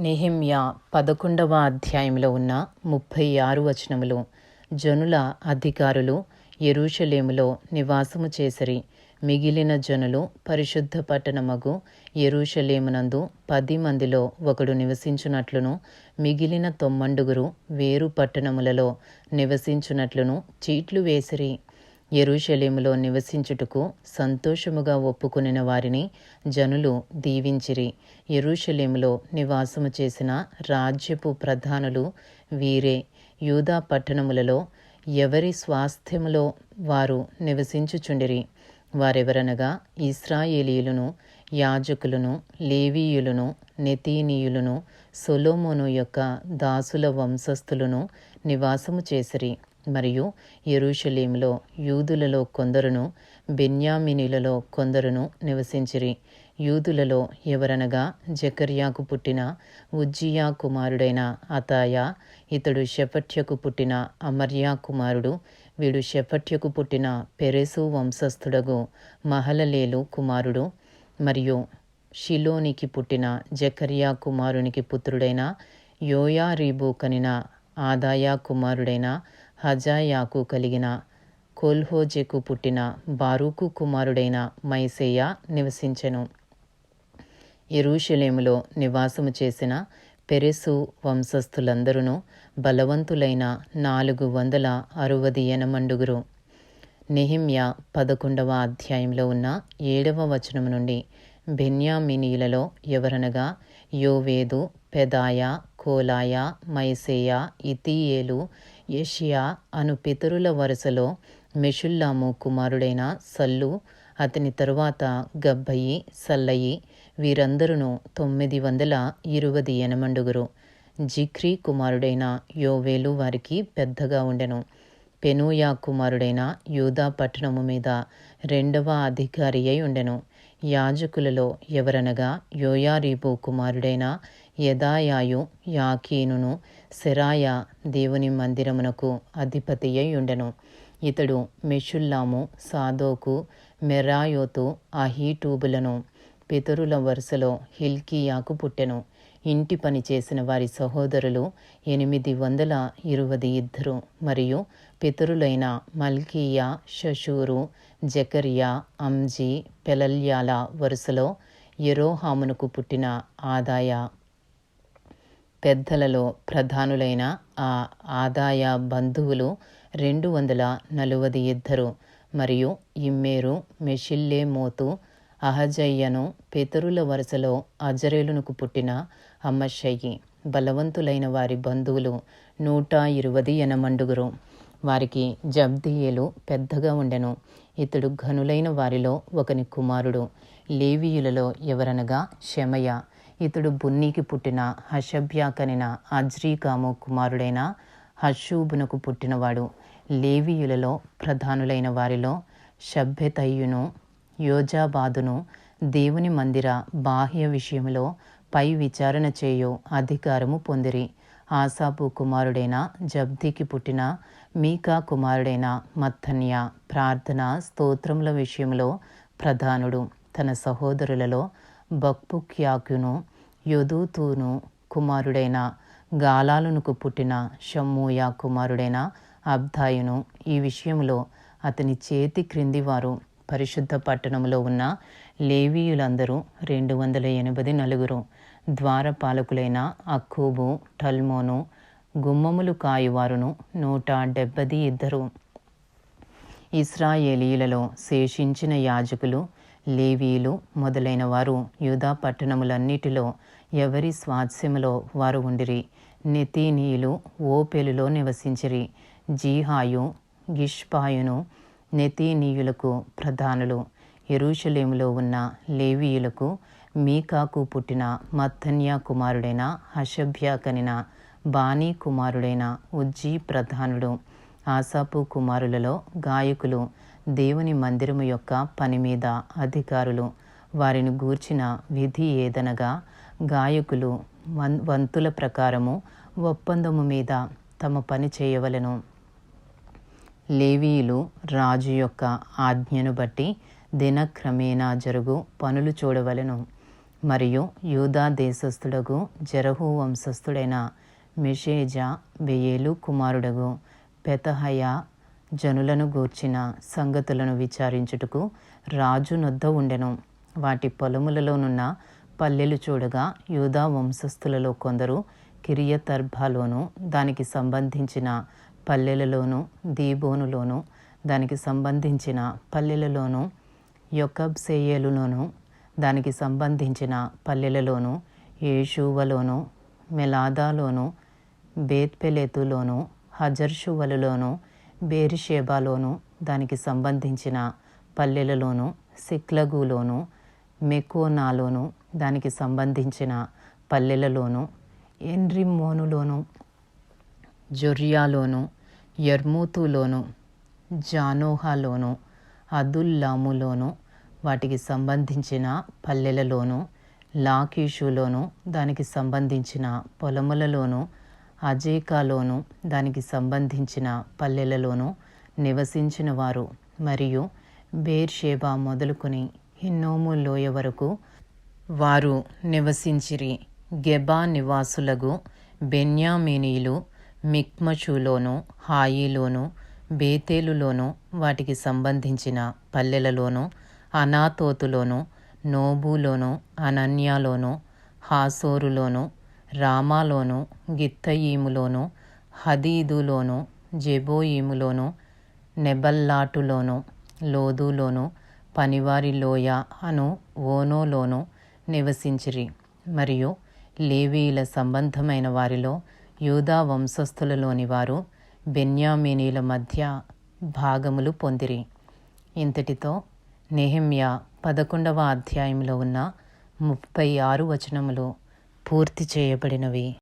Nehemiah పదకొండవ అధ్యాయంలో ఉన్న ముప్పై ఆరు వచనములు. జనుల అధికారులు ఎరూషలేములో నివాసము చేసిరి. మిగిలిన జనులు పరిశుద్ధ పట్టణమగు ఎరూషలేమునందు పది మందిలో ఒకడు నివసించునట్లును మిగిలిన తొమ్మండుగురు వేరు పట్టణములలో నివసించునట్లును చీట్లు వేసిరి. ఎరుషలేములో నివసించుటకు సంతోషముగా ఒప్పుకొనిన వారిని జనులు దీవించిరి. ఎరుషలేములో నివాసము చేసిన రాజ్యపు ప్రధానులు వీరే. యూదా పట్టణములలో ఎవరి స్వాస్థ్యములో వారు నివసించుచుండిరి? వారెవరనగా ఇస్రాయేలీయులను యాజకులను లేవీయులను నెతీనీయులను సొలోమోను యొక్క దాసుల వంశస్థులను నివాసము చేసిరి. మరియు యెరూషలేములో యూదులలో కొందరును బెన్యామినీలలో కొందరును నివసించిరి. యూదులలో ఎవరనగా జకర్యాకు పుట్టిన ఉజ్జియా కుమారుడైన అతాయా ఇతడు షెఫట్యకు పుట్టిన అమర్యా కుమారుడు వీడు షెఫట్యకు పుట్టిన పెరెసు వంశస్థుడగు మహలలేలు కుమారుడు మరియు షిలోనికి పుట్టిన జకర్యా కుమారునికి పుత్రుడైన యోయారీబు కనిన ఆదాయా కుమారుడైన హజాయాకు కలిగిన కోల్హోజెకు పుట్టిన బారూకు కుమారుడైన మైసేయ నివసించెను. ఎరూషలేములో నివాసము చేసిన పెరెసు వంశస్థులందరూ బలవంతులైన నాలుగు వందల అరవది ఎనమండుగురు. నెహిమ్యా పదకొండవ అధ్యాయంలో ఉన్న ఏడవ వచనం నుండి బెన్యామినీలలో ఎవరనగా యోవేదు పెదాయ కోలాయ మైసేయ ఇతీయేలు యషియా అను పితరుల వరుసలో మెషుల్లాము కుమారుడైన సల్లు అతని తరువాత గబ్బయి సల్లయి వీరందరూ తొమ్మిది వందల ఇరువది ఎనమండుగురు. జిఖ్రీ కుమారుడైన యోవేలు వారికి పెద్దగా ఉండెను. పెనూయా కుమారుడైన యూదా పట్టణము మీద రెండవ అధికారి అయి ఉండెను. యాజకులలో ఎవరనగా యోయారీబు కుమారుడైన యదాయాయు యాకీనును సెరాయ దేవుని మందిరమునకు అధిపతి అయ్యుండెను ఇతడు మెషుల్లాము సాదోకు మెరాయోతు అహీటూబులను పితరుల వరుసలో హిల్కియాకు పుట్టెను. ఇంటి పని చేసిన వారి సహోదరులు ఎనిమిది వందల ఇరవై ఇద్దరు మరియు పితరులైన మల్కీయా షషూరు జకరియా అంజీ పెలల్యాల వరుసలో ఎరోహామునకు పుట్టిన ఆదాయ పెద్దలలో ప్రధానులైన ఆ ఆదాయ బంధువులు రెండు వందల నలువది ఇద్దరు మరియు ఇమ్మేరు మెషిల్లేమోతు అహజయ్యను పితరుల వరుసలో అజరేలునకు పుట్టిన అమ్మషయ్యి బలవంతులైన వారి బంధువులు నూట ఇరువది ఎనమండుగురు వారికి జబ్దియేలు పెద్దగా ఉండెను. ఇతడు ఘనులైన వారిలో ఒకని కుమారుడు. లేవీయులలో ఎవరనగా శమయ. ఇతడు బున్నీకి పుట్టిన హషభ్యాకనిన అజ్రీకాము కుమారుడైన హషూబునకు పుట్టినవాడు. లేవీయులలో ప్రధానులైన వారిలో షభ్యతయ్యును యోజాబాదును దేవుని మందిర బాహ్య విషయంలో పై విచారణ చేయు అధికారము పొందిరి. ఆసాపు కుమారుడైన జబ్దికి పుట్టిన మీకా కుమారుడైన మత్తన్య ప్రార్థన స్తోత్రముల విషయంలో ప్రధానుడు. తన సహోదరులలో బక్పుక్యాకును యొదూతూను కుమారుడైన గాలాలునకు పుట్టిన షమ్మూయ కుమారుడైన అబ్దాయును ఈ విషయంలో అతని చేతి క్రింది వారు పరిశుద్ధ పట్టణంలో ఉన్న లేవీయులందరూ రెండు వందల ఎనభై నలుగురు ద్వారపాలకులైన అక్కూబు టల్మోను గుమ్మములు కాయువారును నూట డెబ్బది ఇద్దరు. ఇస్రాయేలీలలో శేషించిన యాజకులు లేవీయులు మొదలైన వారు యూదా పట్టణములన్నిటిలో ఎవరి స్వాస్యములో వారు ఉండిరి? నెతీనీయులు ఓపెలులో నివసించిరి. జీహాయు గిష్పాయును నెతీనీయులకు ప్రధానులు. ఎరూషలేములో ఉన్న లేవీయులకు మీకాకు పుట్టిన మత్తన్యా కుమారుడైన హషభ్యా కనిన బానీ కుమారుడైన ఉజ్జీ ప్రధానుడు. ఆసాపు కుమారులలో గాయకులు దేవుని మందిరము యొక్క పని మీద అధికారులు వారిని గూర్చిన విధి ఏదనగా గాయకులు వన్ వంతుల ప్రకారము ఒప్పందము మీద తమ పని చేయవలను. లేవీయులు రాజు యొక్క ఆజ్ఞను బట్టి దినక్రమేణా జరుగు పనులు చూడవలెను. మరియు యూదా దేశస్థుడగు జరహు వంశస్థుడైన మెషేజా బెయేలు కుమారుడగు పెతహయ జనులను గూర్చిన సంగతులను విచారించుటకు రాజు నొద్ద ఉండెను. వాటి పొలములలోనున్న పల్లెలు చూడగా యూదా వంశస్థులలో కొందరు కిరియతర్భాలోను దానికి సంబంధించిన పల్లెలలోను దీబోనులోను దానికి సంబంధించిన పల్లెలలోను యొకబ్సేయేలులోను దానికి సంబంధించిన పల్లెలలోను ఏషూవలోను మెలాదాలోను బేత్పెలేతులోను హజర్షువలులోను బేరిషేబాలోను దానికి సంబంధించిన పల్లెలలోను సిక్లగులోను మెకోనాలోను దానికి సంబంధించిన పల్లెలలోను ఎన్రిమోనులోను జొర్యాలోను యర్మూతులోను జానోహాలోను అదుల్లాములోను వాటికి సంబంధించిన పల్లెలలోను లాకీషులోను దానికి సంబంధించిన పొలములలోను అజేకాలోను దానికి సంబంధించిన పల్లెలలోనూ నివసించిన వారు. మరియు బేర్షేబా మొదలుకొని హిన్నోము లోయ వరకు వారు నివసించిరి. గెబా నివాసులకు బెన్యామేనీలు మిక్మషులోను హాయిలోను బేతేలులోను వాటికి సంబంధించిన పల్లెలలోను అనాతోతులోను నోబులోను అనన్యాలోను హాసోరులోను రామాలోను గిత్తయీములోను హదీదులోను జెబోయీములోను నెబల్లాటులోను లోదులోను పనివారి లోయ అను ఓనోలోను నివసించిరి. మరియు లేవీల సంబంధమైన వారిలో యూదా వంశస్థులలోని వారు బెన్యామినీల మధ్య భాగములు పొందిరి. ఇంతటితో నెహిమ్య పదకొండవ అధ్యాయంలో ఉన్న ముప్పై ఆరు వచనములు పూర్తి చేయబడినవి.